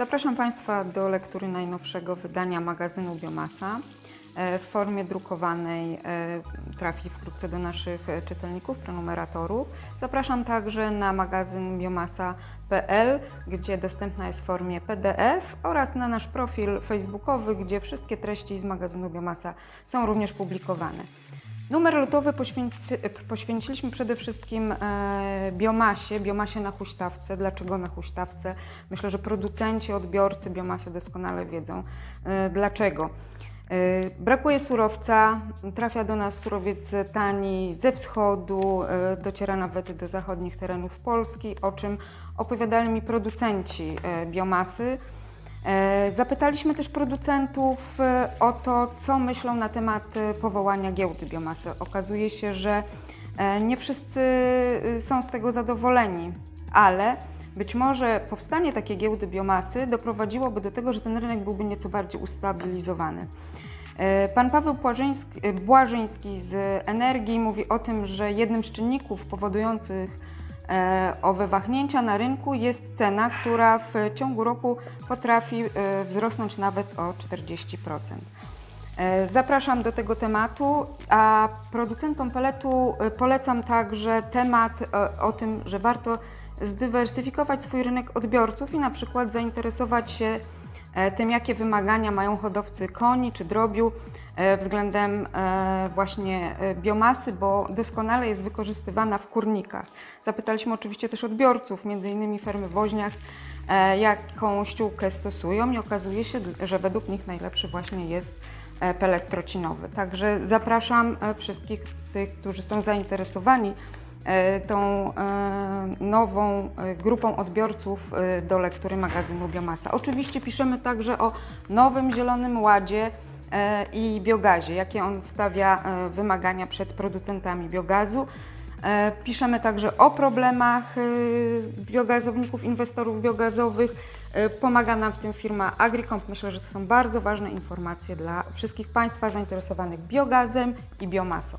Zapraszam Państwa do lektury najnowszego wydania magazynu Biomasa. E, W formie drukowanej e, trafi wkrótce do naszych e, czytelników, prenumeratorów. Zapraszam także na magazyn biomasa.pl, gdzie dostępna jest w formie PDF oraz na nasz profil facebookowy, gdzie wszystkie treści z magazynu Biomasa są również publikowane. Numer lotowy poświęci, poświęciliśmy przede wszystkim e, biomasie, biomasie na huśtawce. Dlaczego na huśtawce? Myślę, że producenci, odbiorcy biomasy doskonale wiedzą e, dlaczego. E, Brakuje surowca, trafia do nas surowiec tani ze wschodu, e, dociera nawet do zachodnich terenów Polski, o czym opowiadali mi producenci e, biomasy. E, Zapytaliśmy też producentów e, o to, co myślą na temat e, powołania giełdy biomasy. Okazuje się, że nie wszyscy są z tego zadowoleni, ale być może powstanie takiej giełdy biomasy doprowadziłoby do tego, że ten rynek byłby nieco bardziej ustabilizowany. Pan Paweł Błażyński, z Energii mówi o tym, że jednym z czynników powodujących owe wahnięcia na rynku jest cena, która w ciągu roku potrafi e, wzrosnąć nawet o 40%. E, Zapraszam do tego tematu, a producentom peletu e, polecam także temat o tym, że warto zdywersyfikować swój rynek odbiorców i na przykład zainteresować się tym, jakie wymagania mają hodowcy koni czy drobiu względem e, właśnie e, biomasy, bo doskonale jest wykorzystywana w kurnikach. Zapytaliśmy oczywiście też odbiorców, innymi fermy Woźniak, e, jaką ściółkę stosują i okazuje się, że według nich najlepszy właśnie jest e, pelet trocinowy. Także zapraszam e, wszystkich tych, którzy są zainteresowani e, tą e, nową e, grupą odbiorców e, do lektury magazynu Biomasa. Oczywiście piszemy także o nowym Zielonym Ładzie e, i biogazie, jakie on stawia e, wymagania przed producentami biogazu. E, Piszemy także o problemach e, biogazowników, inwestorów biogazowych. E, Pomaga nam w tym firma Agricomp. Myślę, że to są bardzo ważne informacje dla wszystkich Państwa zainteresowanych biogazem i biomasą.